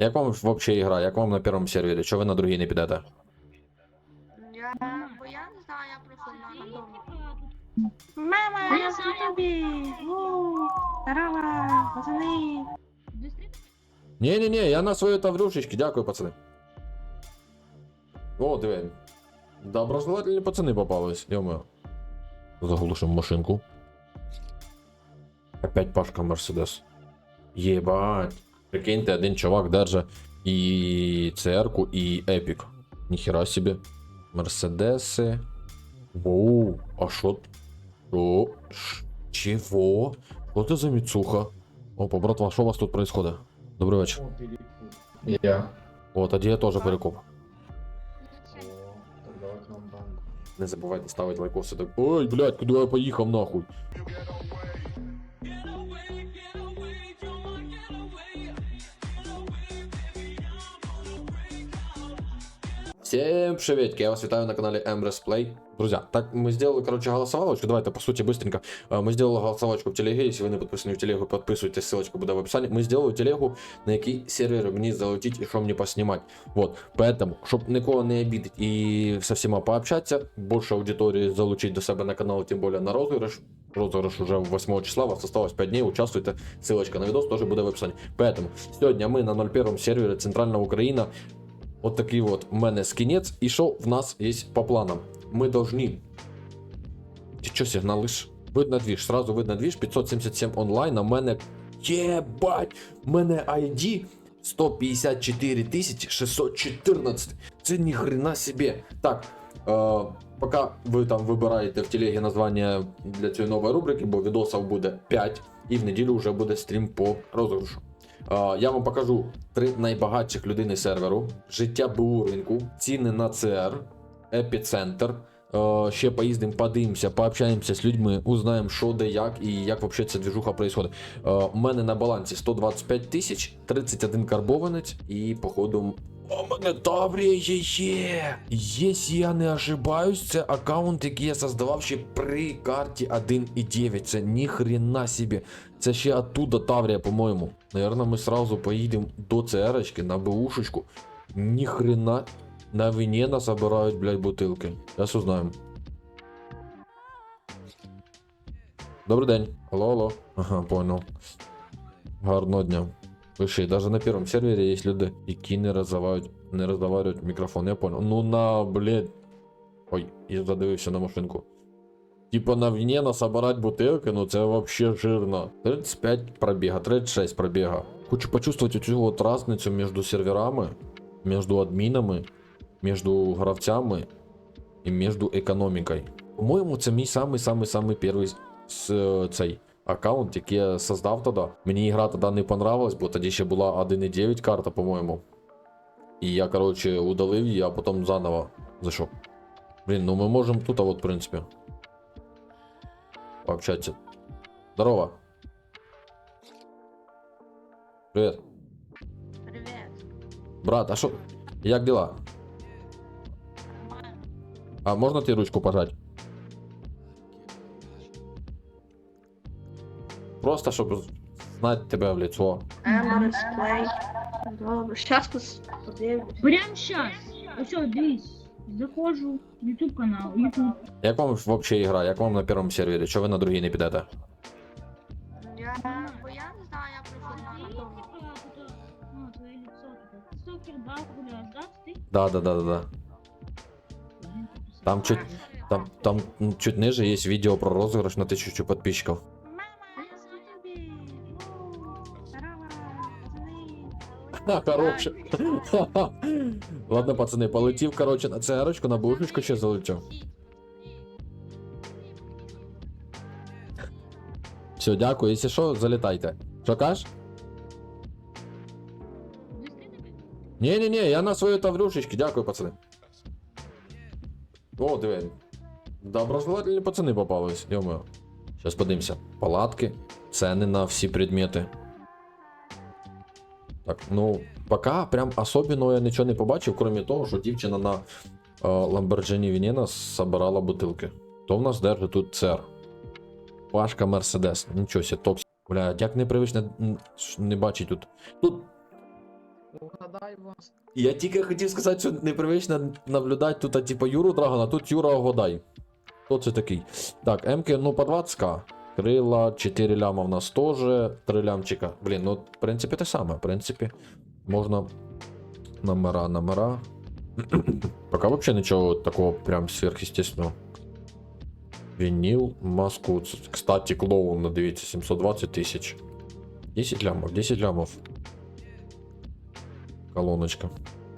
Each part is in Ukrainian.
Як вам взагалі гра? Як вам на першому сервері? Чого ви на другий не підете? Я, бо я не знаю, я просто на рандомі. Мама, я за тобі! У, Здорово, пацани! Ні-ні-ні, я на своїй таврюшечці, дякую, пацани. О, диви. Доброжелательні пацани попались, йомо. Заглушимо машинку. Опять Пашка Мерседес. Єбать. Прикиньте, один чувак держа і ЦР-ку, і Епік. Ніхера собі. Мерседеси. Воу, а що? Що? Ш- Чего? Що це за міцуха? Опа, братва, що у вас тут происходит? Добрий вечір. Я. О, тоді я теж перекуп. Не забувайте ставити лайкоси. Так. Ой, блядь, куди я поїхав нахуй? Всем приветики, я вас витаю на канале Emrys Play. Друзья, так мы сделали, короче, голосовалочку. Давайте, по сути, быстренько. А, Мы сделали голосовалочку в телеге. Если вы не подписаны в телегу, подписывайтесь, ссылочка будет в описании. Мы сделали телегу, на який сервер мені залетіть і що мені поснімати. Вот, поэтому, щоб нікого не обидеть і со всіма пообщатися, більше аудиторії залучить до себе на канал, тим більше на розіграш. Розіграш уже 8 числа, у вас осталось 5 дней, участвуйте. Ссылочка на видос тоже буде в описанні. Поэтому, сьогодні ми на 01 сервері Центральна Україна. Вот такий вот у мене скінець. І що в нас є по планам? Ми должны... Ти що сигналиш? Видно двіж, сразу видно двіж, 577 онлайн, а в мене... Єбать! У мене ID 154 614. Це ні хрена себе. Так, е, поки ви там вибираєте в телегі названня для цієї нової рубрики, бо відосів буде 5, і в неділю вже буде стрім по розіграшу. Я вам покажу три найбагатших людини серверу, життя БУ ринку, ціни на ЦР, епіцентр. Ще поїздимо, подивимося, пообщаємося з людьми, узнаємо, що де як і як взагалі ця движуха. Е, У мене на балансі 125 тисяч, 31 карбованець і, походу, у мене Таврія є. Якщо я не ошибаюсь, це аккаунт, який я создавав ще при карті 1.9. Це ніхрена собі. Це ще оттуда Таврія, по-моєму. Наверно, ми сразу поїдемо до ЦРочки на БУшечку. Ніхрена на вині насобирають, блядь, бутилки. Зараз узнаємо. Добрий день. Алло, алло. Ага, понял. Гарного дня. Слушай, даже на первом сервере есть люди, які не роздавають, не роздавають мікрофон, я понял. Ну на, блядь. Ой, я задивився на машинку. Типа на війні насобирать бутилки, ну це вообще жирно. 35 пробіга, 36 пробіга. Хочу почувствовать оцю от разницю між серверами, між адмінами, між гравцями і між економікою. По-моєму, це мій самий-самий-самий перший цей аккаунт, який я создав тоді. Мені гра тоді не понравилась, бо тоді ще була 1.9 карта, по-моєму. І я, короче, удалив її, а потім заново зайшов. Блін, ну ми можемо тут, а от, в принципі. Пообщаться. Здорово. Привет. Привіт. Брат, а що? Як дела? Нормально. А можна ти ручку пожать? Просто, щоб знати тебе в лицо. Emrys Play. Добре, щас пос- подивлюсь. Прям сейчас. Все, дивись. Заходжу YouTube канал, YouTube. Як вам взагалі гра? Як вам на першому сервері? Чого ви на другий не підете? Я, бо я не знаю, я просто на рандомі. Ну, твоє лицо тут. Стокер, да, гуляєш, да, ти? Да, да, да, да, да. Там чуть, там, там м, чуть ниже є відео про розіграш на тисячу підписчиків. Пацани! Ладно, пацани, полетів, короче, на ЦРочку, на бушечку ще залетів. Все, дякую. Якщо що, залітайте. Що кажеш? Ні, я на своїй таврюшечці, дякую, пацани. О, диви. Доброжелательні пацани попались, йомою. Зараз подивимося. Палатки, ціни на всі предмети. Так, ну, поки прям особливо я нічого не побачив, крім того, що дівчина на е, Lamborghini Venena собирала бутилки. То в нас держить тут цер. Пашка Мерседес. Нічого себе, токсик. Бля, як непривично не бачить тут. Тут Угадай вас. Я тільки хотів сказати, що непривично наблюдати тут, а, типу, Юру Драгона, тут Юра Годай. Хто це такий? Так, МК, ну по 20к. Крила, 4 ляма в нас теж, 3 лямчика. Блін, ну, в принципі, те саме. В принципі, можна номера, номера. Пока вообще ничего такого прям сверхъестественного. Винил, маску. Ц- Кстати, клоун, ну, дивіться, 720 тисяч. 10 лямов, 10 лямов. Колоночка.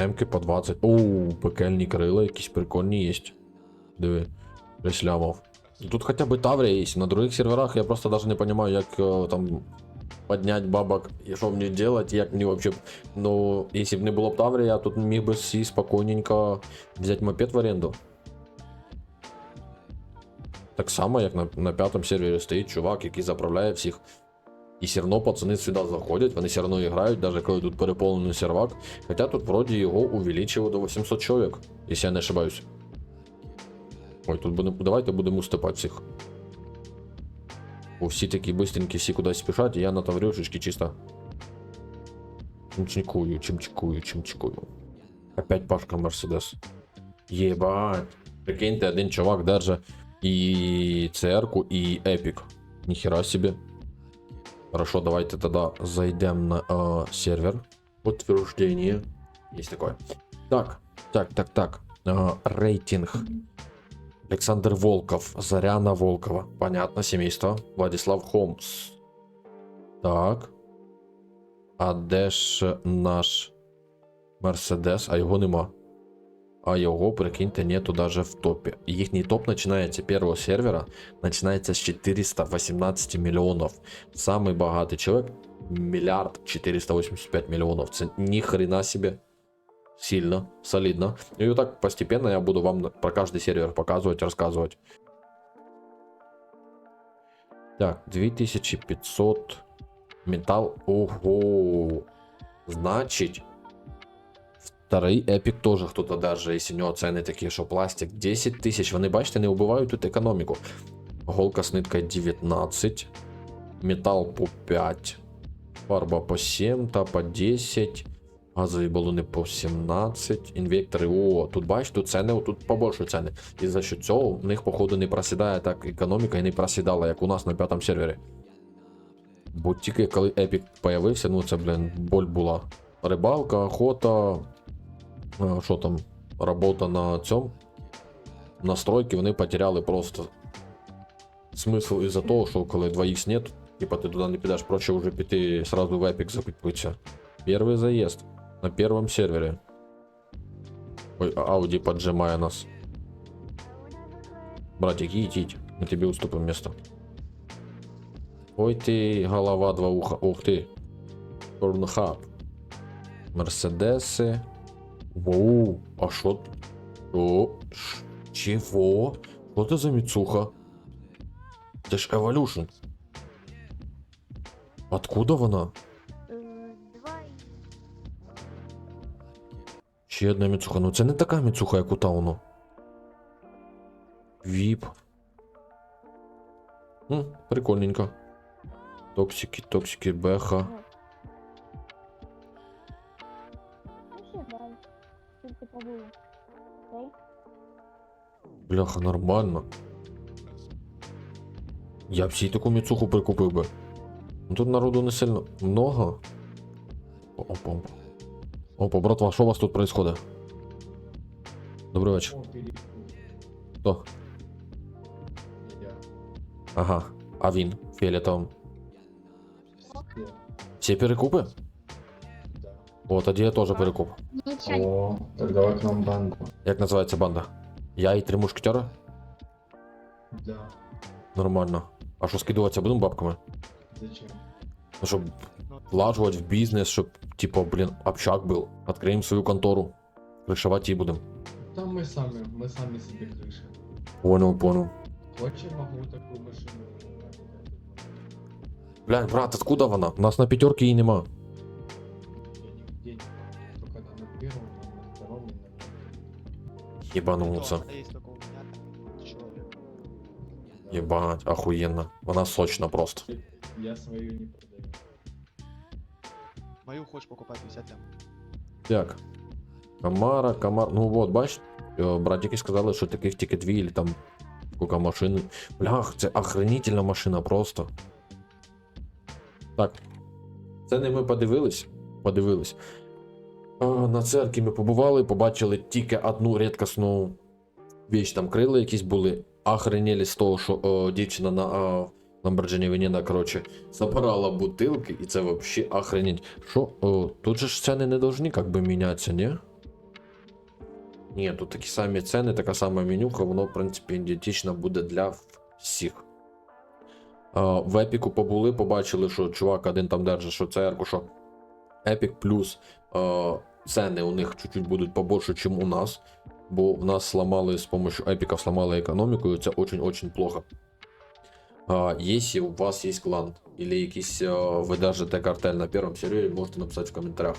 М-ки по 20. Оу, пекельні крила якісь прикольні є. Диви, 6 лямов. Тут хоча б Таврія є. На других серверах я просто даже не понимаю, як е, там поднять бабок і що мені делать, як мені вообще. Ну, якщо б не було б Таврії, я тут міг би всі спокійненько взяти мопед в оренду. Так само, як на, на п'ятому сервері стоїть чувак, який заправляє всіх. І все одно пацани сюди заходять, вони все одно грають, навіть коли тут переповнений сервак. Хоча тут вроді його увеличили до 800 чоловік, якщо я не ошибаюсь. Ой, тут будемо. Давайте будемо уступати всіх. Бо всі такі быстренькі, всі кудись спішать, і я на таврюшечки чисто. Чимчикую, чимчикую, чимчикую. Опять Пашка Мерседес. Єбать. Прикиньте, один чувак держа і CR-ку, і Epic. Ніхера собі. Хорошо, давайте тогда зайдем на э, сервер. Подтверждение. Есть такое. Так, так, так, так. Э, рейтинг. Александр Волков, Заряна Волкова. Понятно, семейство. Владислав Холмс. Так. А де ж наш Мерседес? А його нема. А його, прикиньте, нету даже в топе. Їхній топ починається первого сервера, починається з 418 мільйонів. Самый богатый человек миллиард 485 миллионов. Це ни хрена себе. Сильно, солидно. И вот так постепенно я буду вам про каждый сервер показывать, рассказывать. Так, 2500 металл. Ого. Значит, второй эпик тоже кто-то даже, если у него цены такие, что пластик 10 тысяч. Вони, бачите, не убивають тут економіку. Голка з ниткою 19. Метал по 5. Фарба по 7, та по 10. Газові балони по 17. Інвектори. О, тут бачиш, тут ціни, тут побольше ціни. І за що цього в них, походу, не просідає так економіка і не просідала, як у нас на п'ятому сервері. Бо тільки коли Epic появився, ну це, блін, боль була. Рибалка, охота. е, Що там? Робота на цьому. Настройки вони потеряли просто смисл із-за того, що коли 2х нет, типа ти туди не підеш, проще вже піти сразу в Epic закупитися. Перший заїзд на первом сервере. Ой, а Ауди поджимає нас. Братик, їдіть, ми тобі уступимо місто. Ой ти, голова, два уха. Ух ти. Порнхаб. Мерседеси. Воу, а що? О, ш- чего? Що це за міцуха? Це ж Evolution. Откуда вона? Ще одна міцуха. Ну це не така міцуха, як у Тауну. Віп. М, прикольненько. Токсики, токсики, беха. Бляха, нормально. Я б всі таку міцуху прикупив би. Ну тут народу не сильно много. Опа. Опа, братва, що у вас тут происходит? Добрий вечір. О, перед- Хто? Я. Ага. А він фіолетовим. Все. Всі перекупи? Да. О, тоді я теж перекуп. Нічого. О, так давай к нам банку. Як називається банда? Я і три мушкетера? Да. Нормально. А що скидуватися будемо бабками? Зачем? Ну, щоб влажувати в бізнес, щоб, типу, блін, общак був. Відкриємо свою контору. Кришувати її будемо. Там мы сами, мы сами себе крыша. Понял, понял. Хочешь, могу такую машину. Блядь, брат, откуда вона? У нас на п'ятерки її нема. Я нигде не могу. Только там на первом, там на втором и на третьем. Єбануться. Да, есть только у меня там человек. Да. Єбать, охуєнно. Вона сочна просто. Я свою не продаю. Мою хочешь покупать 50 лям? Так. Камара, Камар. Ну от, бачиш, е, братики сказали, що таких тільки дві, или там скільки машин. Блях, це охренительна машина просто. Так. Це не ми подивились. Подивились. А, на церкві ми побували, побачили тільки одну рідкісну віч. Там крила якісь були. Охренели з того, що о, дівчина на о, Lamborghini Venena, коротше, забирала бутилки, і це вообще охренеть. Що? Тут же ціни не должны как бы мінятися, ні? Ні, тут такі самі ціни, така сама менюха, воно, в принципі, ідентично буде для всіх. А, в Епіку побули, побачили, що чувак один там держить, що церкву, що Epic плюс ціни у них чуть-чуть будуть побольше, ніж у нас. Бо в нас сломали з помощью Епіка сломали економіку, і це очень-очень плохо. А, если у вас есть клан или якийсь а, вы держите картель на первом сервере, можете написать в комментариях.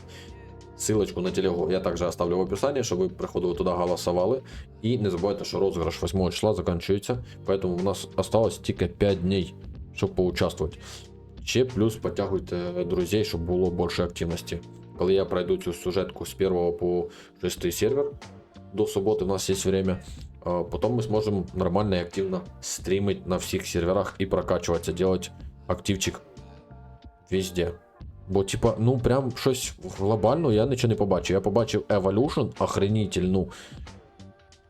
Ссылочку на телегу я также оставлю в описании, чтобы вы приходили туда, голосовали. И не забывайте, что розыгрыш 8 числа заканчивается, поэтому у нас осталось тільки 5 дней, щоб поучаствовать. Ще плюс потягуйте друзей, щоб було більше активності. Коли я пройду цю сюжетку з 1 по 6 сервер, до суботи у нас є время, а потом мы сможем нормально и активно стримить на всех серверах и прокачиваться, делать активчик везде. Бо, типа, ну прям щось глобально я нічого не побачив. Я побачив Evolution охренительну.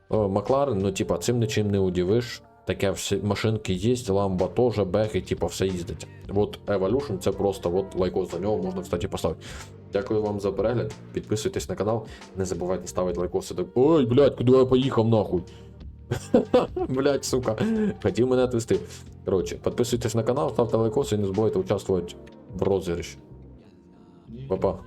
О, Макларен, ну, типа, цим нічим не удивиш. Таке всі машинки є, ламба теж, бехи, типа, все їздить. От Evolution це просто от лайкос за нього можна, кстати, поставити. Дякую вам за перегляд. Підписуйтесь на канал. Не забувайте ставити лайкоси. до- Ой, блядь, куди я поїхав нахуй? Блядь, сука. Хотів мене отвести. Коротше, підписуйтесь на канал, ставте лайкоси і не забувайте участвувати в розіграші. Па-па.